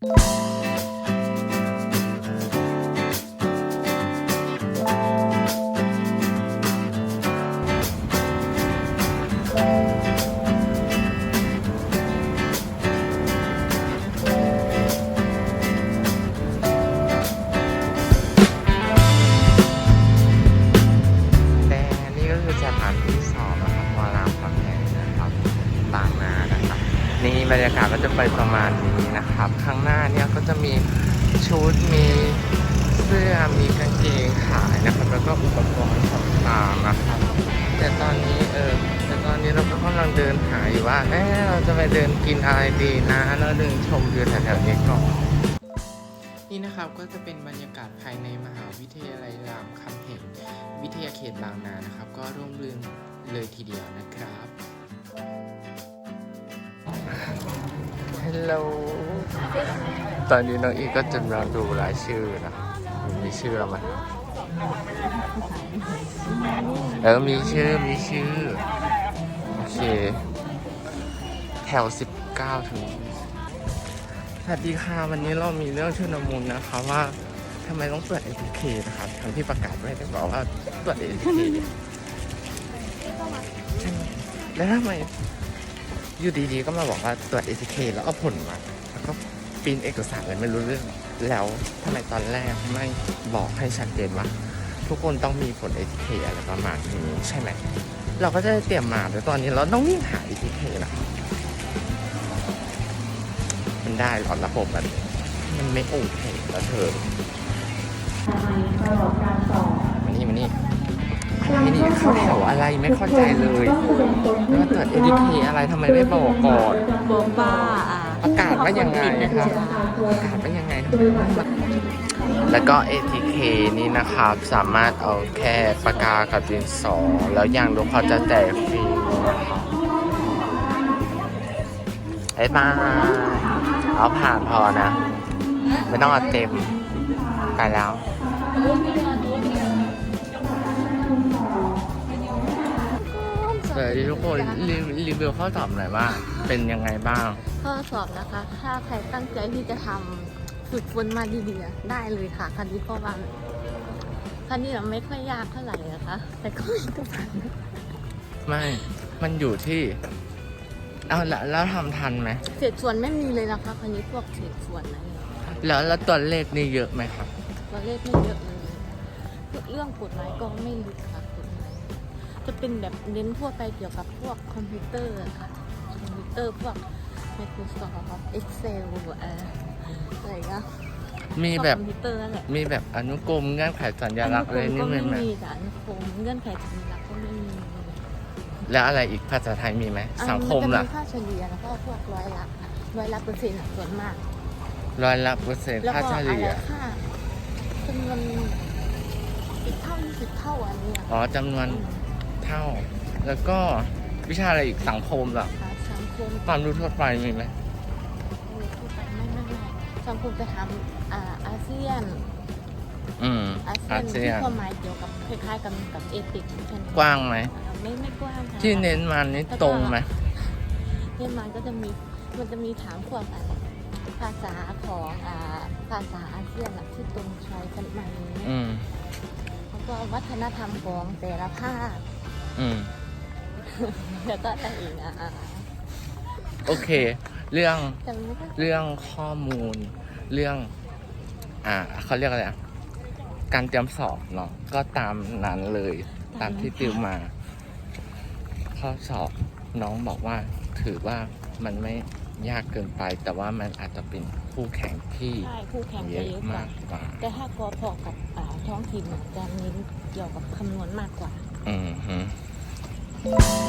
แบรรยากาศก็จะไปประมาณนี้นะครับ ข้างหน้าเนี่ยก็จะมีชุดมีเสื้อมีกางเกงขายนะครับแล้วก็อุปกรณ์ต่างๆนะครับ แต่ตอนนี้เออแต่ตอนนี้เราก็กำลังเดินหาอยู่ว่าเอ๊ะเราจะไปเดินกินอะไรดีนะแล้วเดินชมวิวแถวๆนี้ก่อนนี่นะครับก็จะเป็นบรรยากาศภายในมหาวิทยาลัยรามคำแหงวิทยาเขตบางนานะครับ ก็ร่มรื่นเลยทีเดียวนะครับ ฮัลโหล ตอนนี้น้องอีก็จะมาดูรายชื่อนะ มีชื่อเราไหมเออมีชื่อ มีชื่อ โอเค แถว 19 ถึง สวัสดีค่ะ วันนี้เรามีเรื่องชุนมุนนะคะว่าทำไมต้องตรวจ ATK นะครับทั้งที่ประกาศไว้ได้บอกว่าตรวจ ATK ใช่ไหมแล้วทำไม อยู่ดีๆ ก็มาบอกว่าตรวจ ATK แล้วเอาผลมาแล้วก็ปรินเอกสารอะไรไม่รู้เรื่อง แล้วทำไมตอนแรกไม่บอกให้ชัดเจนว่าทุกคนต้องมีผล ATK อะไรประมาณนี้ใช่ไหม เราก็จะได้เตรียมมาแต่ตอนนี้เราต้องวิ่งหา ATK นะมันได้หรอระบบแบบนี้มันไม่โอเคแล้วเธอมานี่มานี่อะไรนี่ เข้าแถวอะไรไม่เข้าใจเลยแล้วตรวจ ATK อะไรทำไมไม่บอกก่อนบอกว่าอ่าประกาศว่ายังไงครับประกาศว่ายังไงทำไมไม่บอกแล้วก็ ATK นี่นะครับ สามารถเอาแค่ปากกากับดินสอ แล้วอย่างลูกเขาจะแจกฟรีนะครับไอ้บ้ายเอาผ่านพอนะ ไม่ต้องเอาเต็ม ไปแล้ว สวัสดีทุกคนรีรีวิวข้อสอบหน่อยว่า เป็นยังไงบ้าง ข้อสอบนะคะ ถ้าใครตั้งใจที่จะทำฝึกฝนมาดีๆอะได้เลยค่ะคันนี้ก็ว่าคันนี้เราไม่ค่อยยากเท่าไหร่นะคะ แต่ก็มีตัวผ่านไม่ มันอยู่ที่เอาแล้วแล้วทำทันไหมเศษส่วนไม่มีเลยนะคะคันนี้พวกเศษส่วนอะไรเนี่ยแล้วแล้วตัวเลขนี่เยอะไหมครับตัวเลขไม่เยอะเลยเรื่องกฎหมายก็ไม่ลึกค่ะกฎหมาย จะเป็นแบบเน้นทั่วไปเกี่ยวกับพวกคอมพิวเตอร์ค่ะ คอมพิวเตอร์พวก Microsoft Excel เอ่ออะไรเงี้ยมีแบบพวกคอมพิวเตอร์นั่นแหละมีแบบอนุกรมเงื่อนไขสัญลักษณ์อะไรนี่ก็ไหมไม่ไหมมีแต่อนุกรมเงื่อนไขสัญลักษณ์ก็ไม่มี แล้วอะไรอีกภาษาไทยมีไหมอะสังคมนล่ะจะมีค่าเฉลี่ยแล้วก็พวกร้อยละค่ะร้อยละเปอร์เซ็นต์อะส่วนมากร้อยละเปอร์เซ็นต์แล้วค่าก็เฉอะไรลี่ยค่าจำนวนสิบเท่ายี่สิบเท่าอันเนี้ยอ๋อจำนวน เท่าแล้วก็วิชาอะไรอีกสังคมล่ะค่ะสังคมความรู้ทั่วไปมีไหมทั่วไปไม่ไม่ไม่สังคมจะทำอ่าอาเซียนอืมอาเซีอายนเซีที่ยนความหมายเกี่ยวกับคล้ายๆกันกับเอติกเหมือนกันกว้างไหมอ่าไม่ไม่กว้างค่ะที่เน้นมานี่ตรงไหมเรียนมาก็จะมีมันจะมีถามพวกอะไรภาษาของอ่าภาษาอาเซียนอะที่ตรงใช้กันมานี้อืมแล้วก็วัฒนธรรมของแต่ละภาค อืมแล้วก็อะไรอีกอะอะโอเค เรื่องจำไม่ได้เรื่องข้อมูล เรื่อง อ่าเขาเรียกอะไรอะการเตรียมสอบเนาะก็ตามนั้นเลย ตามที่ติวมา ข้อสอบน้องบอกว่า ถือว่ามันไม่ยากเกินไป แต่ว่ามันอาจจะเป็นคู่แข่งที่ใช่คู่แข่งเยจะอะเยอะกว่ามากกว่า แต่ถ้ากอพอกับอ่าท้องถิ่นอะจะเน้นเกี่ยวกับคำนวณมากกว่า อืมฮึ